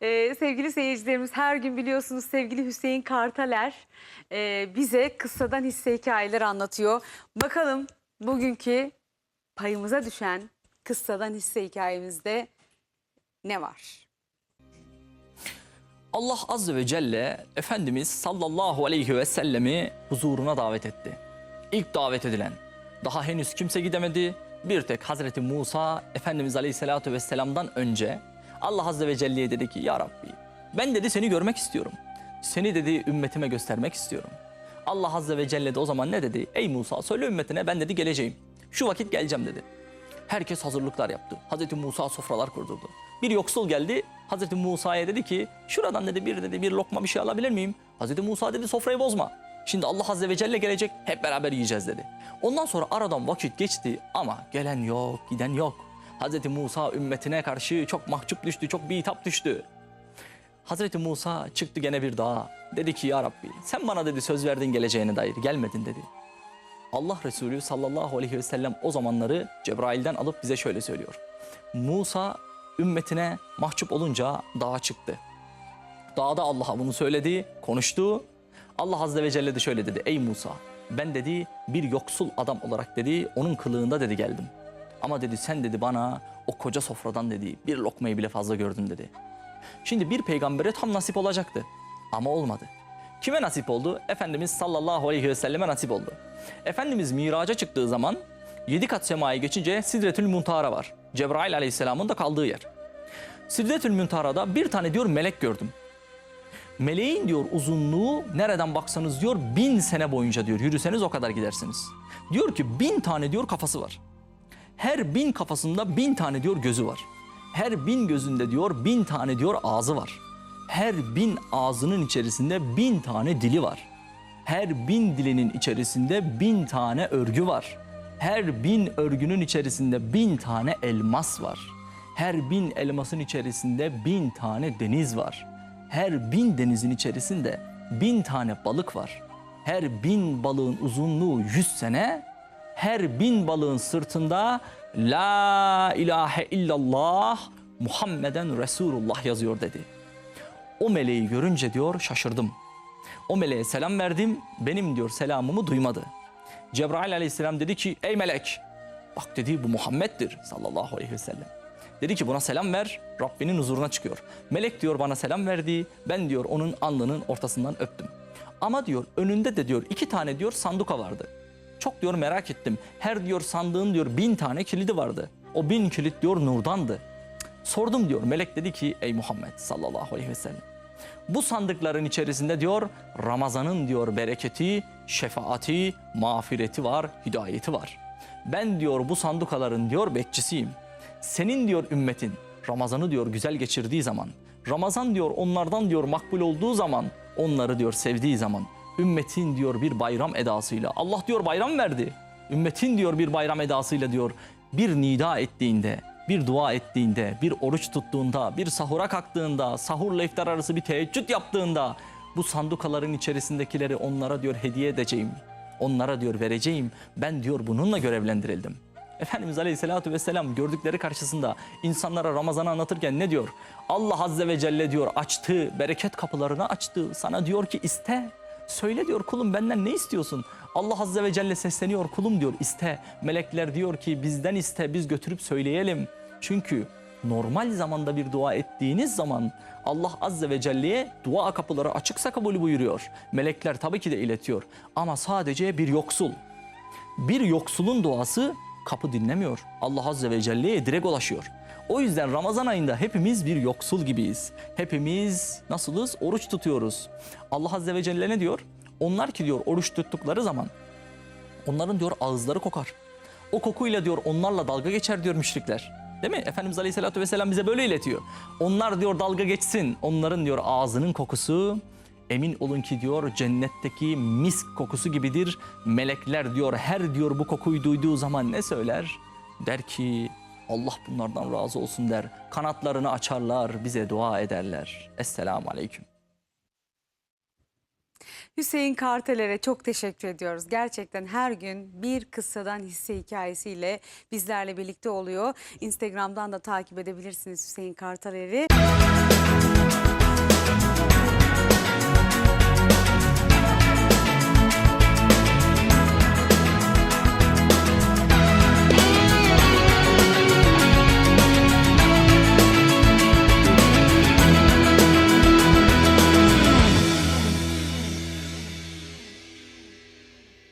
Ee, sevgili seyircilerimiz her gün biliyorsunuz sevgili Hüseyin Kartaler e, bize kıssadan hisse hikayeler anlatıyor. Bakalım bugünkü payımıza düşen kıssadan hisse hikayemizde ne var? Allah Azze ve Celle Efendimiz sallallahu aleyhi ve sellemi huzuruna davet etti. İlk davet edilen. Daha henüz kimse gidemedi. Bir tek Hazreti Musa Efendimiz aleyhissalatu vesselam'dan önce Allah Azze ve Celle'ye dedi ki Ya Rabbi ben dedi seni görmek istiyorum. Seni dedi ümmetime göstermek istiyorum. Allah Azze ve Celle de o zaman ne dedi? Ey Musa söyle ümmetine ben dedi geleceğim. Şu vakit geleceğim dedi. Herkes hazırlıklar yaptı. Hazreti Musa sofralar kurdurdu. Bir yoksul geldi. Hazreti Musa'ya dedi ki şuradan dedi bir dedi bir lokma bir şey alabilir miyim? Hazreti Musa dedi sofrayı bozma. Şimdi Allah Azze ve Celle gelecek hep beraber yiyeceğiz dedi. Ondan sonra aradan vakit geçti ama gelen yok giden yok. Hazreti Musa ümmetine karşı çok mahcup düştü çok bitap düştü. Hazreti Musa çıktı gene bir dağa. Dedi ki ya Rabbi sen bana dedi söz verdin geleceğine dair gelmedin dedi. Allah Resulü sallallahu aleyhi ve sellem o zamanları Cebrail'den alıp bize şöyle söylüyor. Musa ümmetine mahcup olunca dağa çıktı. Dağda Allah'a bunu söyledi, konuştu. Allah Azze ve Celle de şöyle dedi. Ey Musa ben dedi bir yoksul adam olarak dedi onun kılığında dedi geldim. Ama dedi sen dedi bana o koca sofradan dedi bir lokmayı bile fazla gördün dedi. Şimdi bir peygambere tam nasip olacaktı ama olmadı. Kime nasip oldu? Efendimiz sallallahu aleyhi ve selleme nasip oldu. Efendimiz miraca çıktığı zaman yedi kat semaya geçince Sidretül Muntara var. Cebrail aleyhisselamın da kaldığı yer. Sidretül Muntara'da bir tane diyor melek gördüm. Meleğin diyor uzunluğu nereden baksanız diyor bin sene boyunca diyor yürüseniz o kadar gidersiniz. Diyor ki bin tane diyor kafası var. Her bin kafasında bin tane diyor gözü var. Her bin gözünde diyor bin tane diyor ağzı var. Her bin ağzının içerisinde bin tane dili var. Her bin dilinin içerisinde bin tane örgü var. Her bin örgünün içerisinde bin tane elmas var. Her bin elmasın içerisinde bin tane deniz var. Her bin denizin içerisinde bin tane balık var. Her bin balığın uzunluğu yüz sene, her bin balığın sırtında La ilahe illallah Muhammeden Resulullah yazıyor dedi. O meleği görünce diyor şaşırdım. O meleğe selam verdim. Benim diyor selamımı duymadı. Cebrail aleyhisselam dedi ki ey melek bak dedi bu Muhammed'dir sallallahu aleyhi ve sellem. Dedi ki buna selam ver Rabbinin huzuruna çıkıyor. Melek diyor bana selam verdi. Ben diyor onun alnının ortasından öptüm. Ama diyor önünde de diyor iki tane diyor sanduka vardı. Çok diyor merak ettim. Her diyor sandığın diyor bin tane kilidi vardı. O bin kilit diyor nurdandı. Sordum diyor. Melek dedi ki ey Muhammed sallallahu aleyhi ve sellem. Bu sandıkların içerisinde diyor Ramazan'ın diyor bereketi, şefaati, mağfireti var, hidayeti var. Ben diyor bu sandukaların diyor bekçisiyim. Senin diyor ümmetin Ramazan'ı diyor güzel geçirdiği zaman, Ramazan diyor onlardan diyor makbul olduğu zaman, onları diyor sevdiği zaman, ümmetin diyor bir bayram edasıyla, Allah diyor bayram verdi. Ümmetin diyor bir bayram edasıyla diyor bir nida ettiğinde, bir dua ettiğinde, bir oruç tuttuğunda, bir sahura kalktığında, sahurla iftar arası bir teheccüd yaptığında bu sandukaların içerisindekileri onlara diyor hediye edeceğim. Onlara diyor vereceğim. Ben diyor bununla görevlendirildim. Efendimiz Aleyhisselatü Vesselam gördükleri karşısında insanlara Ramazan'ı anlatırken ne diyor? Allah Azze ve Celle diyor açtı, bereket kapılarını açtı. Sana diyor ki iste. Söyle diyor kulum benden ne istiyorsun? Allah Azze ve Celle sesleniyor kulum diyor iste. Melekler diyor ki bizden iste biz götürüp söyleyelim. Çünkü normal zamanda bir dua ettiğiniz zaman Allah Azze ve Celle'ye dua kapıları açıksa kabul buyuruyor. Melekler tabii ki de iletiyor. Ama sadece bir yoksul. Bir yoksulun duası kapı dinlemiyor. Allah Azze ve Celle'ye direkt ulaşıyor. O yüzden Ramazan ayında hepimiz bir yoksul gibiyiz. Hepimiz nasılız? Oruç tutuyoruz. Allah Azze ve Celle ne diyor? Onlar ki diyor oruç tuttukları zaman onların diyor ağızları kokar. O kokuyla diyor onlarla dalga geçer diyor müşrikler. Değil mi? Efendimiz Aleyhisselatü Vesselam bize böyle iletiyor. Onlar diyor dalga geçsin. Onların diyor ağzının kokusu emin olun ki diyor cennetteki misk kokusu gibidir. Melekler diyor her diyor bu kokuyu duyduğu zaman ne söyler? Der ki Allah bunlardan razı olsun der. Kanatlarını açarlar bize dua ederler. Esselamu Aleyküm. Hüseyin Karteler'e çok teşekkür ediyoruz. Gerçekten her gün bir kıssadan hisse hikayesiyle bizlerle birlikte oluyor. Instagram'dan da takip edebilirsiniz Hüseyin Karteler'i.